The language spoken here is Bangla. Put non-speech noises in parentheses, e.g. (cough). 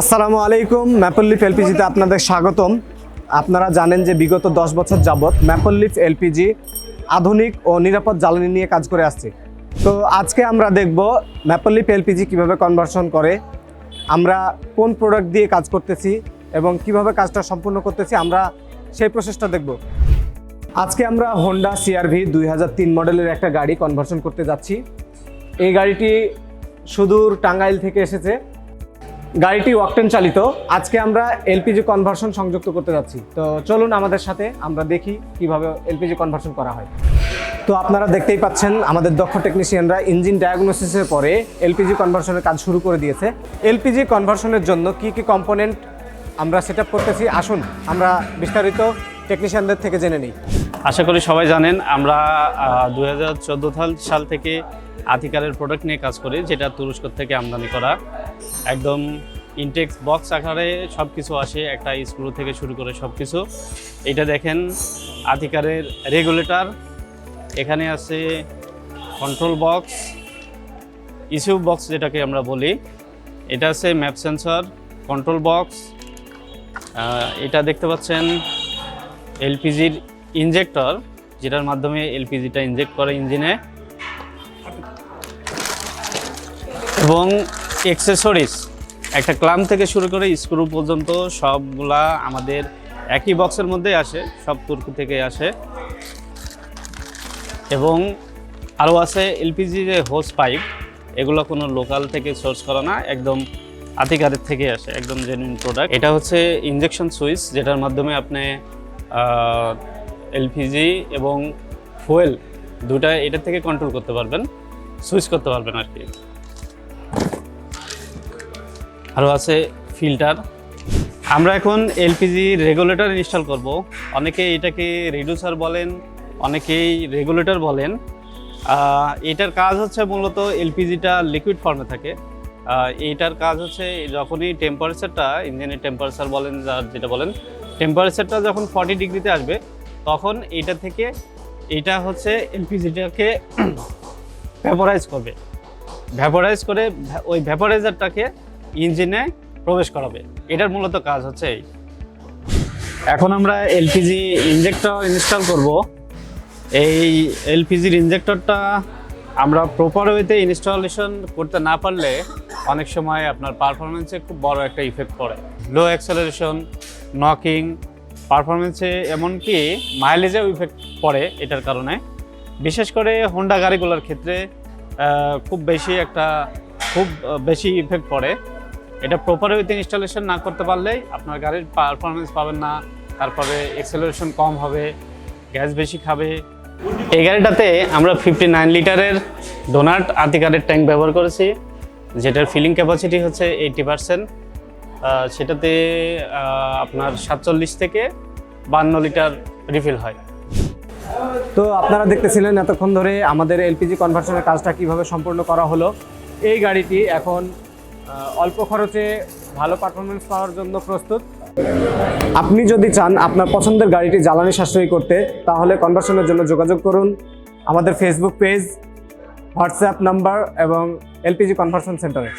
আসসালামু আলাইকুম ম্যাপল লিফ এলপিজিতে আপনাদের স্বাগতম। আপনারা জানেন যে বিগত দশ বছর যাবৎ ম্যাপল লিফ এলপিজি আধুনিক ও নিরাপদ জ্বালানি নিয়ে কাজ করে আসছে। তো আজকে আমরা দেখব ম্যাপল লিফ এলপিজি কীভাবে কনভার্সন করে, আমরা কোন প্রোডাক্ট দিয়ে কাজ করতেছি এবং কীভাবে কাজটা সম্পূর্ণ করতেছি, আমরা সেই প্রসেসটা দেখব। আজকে আমরা হোন্ডা সিআরভি দুই হাজার তিন মডেলের একটা গাড়ি কনভার্সন করতে যাচ্ছি। এই গাড়িটি সুদূর টাঙ্গাইল থেকে এসেছে। গাড়িটি ওয়াকটেন চালিত। আজকে আমরা এলপিজি কনভার্সন সংযুক্ত করতে যাচ্ছি। তো চলুন আমাদের সাথে আমরা দেখি কীভাবে এলপিজি কনভার্সন করা হয়। তো আপনারা দেখতেই পাচ্ছেন, আমাদের দক্ষ টেকনিশিয়ানরা ইঞ্জিন ডায়াগনোসিসের পরে এলপিজি কনভার্সনের কাজ শুরু করে দিয়েছে। এলপিজি কনভার্সনের জন্য কি কি কম্পোনেন্ট আমরা সেট করতেছি? আসুন, আমরা বিস্তারিত টেকনিশিয়ানদের থেকে জেনে নিই। আশা করি সবাই জানেন, আমরা দু হাজার চোদ্দ সাল থেকে আধিকারের প্রোডাক্ট নিয়ে কাজ করি, যেটা তুরস্ক থেকে আমদানি করা। একদম ইনটেক্স বক্স আকারে সব কিছু আসে, একটা স্ক্রু থেকে শুরু করে সব কিছু এটা দেখেন, আধিকারের রেগুলেটর এখানে আছে কন্ট্রোল বক্স ইস্যু বক্স যেটাকে আমরা বলি। এটা আছে ম্যাপ সেন্সর কন্ট্রোল বক্স এটা দেখতে পাচ্ছেন এলপিজির ইনজেক্টর যেটার মাধ্যমে এলপিজিটা ইনজেক্ট করে ইঞ্জিনে। এবং এক্সেসরিজ একটা ক্লাম থেকে শুরু করে স্ক্রু পর্যন্ত সবগুলা আমাদের একই বক্সের মধ্যে আসে, সব তুর্কি থেকে আসে। এবং আরও আছে এলপিজি যে হোস পাইপ, এগুলো কোনো লোকাল থেকে সোর্স করা না, একদম আতিকারের থেকে আসে, একদম জেনুইন প্রোডাক্ট এটা হচ্ছে ইনজেকশন সুইচ যেটার মাধ্যমে আপনি এলপিজি এবং ফুয়েল দুটা এটা থেকে কন্ট্রোল করতে পারবেন সুইচ করতে পারবেন আর কি। আরও আছে ফিল্টার। আমরা এখন এলপিজি রেগুলেটর ইনস্টল করব। অনেকে এটাকে রিডিউসার বলেন অনেকেই রেগুলেটর বলেন। এটার কাজ হচ্ছে মূলত এলপিজিটা লিকুইড ফর্মে থাকে। আহ, এইটার কাজ হচ্ছে যখনই টেম্পারেচারটা ইঞ্জিনের টেম্পারেচার বলেন যেটা বলেন টেম্পারেচারটা যখন ফর্টি ডিগ্রিতে আসবে তখন এইটা থেকে এটা হচ্ছে এলপিজিটাকে (clears throat) ভ্যাপোরাইজ করবে। ভ্যাপোরাইজ করে ওই ভ্যাপোরাইজারটাকে ইঞ্জিনে প্রবেশ করাবে। এটার মূলত কাজ হচ্ছে এই। এখন আমরা এলপিজি ইনজেক্টর ইনস্টল করব। এই এলপিজির ইঞ্জেক্টরটা আমরা প্রপার ওয়েতে ইনস্টলেশন করতে না পারলে অনেক সময় আপনার পারফরমেন্সে খুব বড় একটা ইফেক্ট পড়ে। লো অ্যাক্সেলারেশন নকিং পারফরমেন্সে এমনকি মাইলেজেও ইফেক্ট পড়ে এটার কারণে। বিশেষ করে হোন্ডা গাড়িগুলোর ক্ষেত্রে খুব বেশি একটা, খুব বেশি ইফেক্ট পড়ে। এটা প্রপার ওয়েতে ইনস্টলেশন না করতে পারলেই আপনার গাড়ির পারফরমেন্স পাবেন না, তারপরে এক্সেলারেশন কম হবে গ্যাস বেশি খাবে। এই গাড়িটাতে আমরা ফিফটি নাইন লিটারের ডোনাট আতিকারের ট্যাঙ্ক ব্যবহার করেছি, যেটার ফিলিং ক্যাপাসিটি হচ্ছে এইটি পার্সেন্ট সেটাতে আপনার সাতচল্লিশ থেকে বান্ন লিটার রিফিল হয়। তো আপনারা দেখতেছিলেন এতক্ষণ ধরে আমাদের এলপিজি কনভার্সনের কাজটা কীভাবে সম্পূর্ণ করা হলো। এই গাড়িটি এখন অল্প খরচে ভালো পারফরমেন্স পাওয়ার জন্য প্রস্তুত। আপনি যদি চান আপনার পছন্দের গাড়িটি জ্বালানি সাশ্রয়ী করতে, তাহলে কনভার্সনের জন্য যোগাযোগ করুন। আমাদের ফেসবুক পেজ হোয়াটসঅ্যাপ নাম্বার এবং এলপিজি কনভার্সন সেন্টারে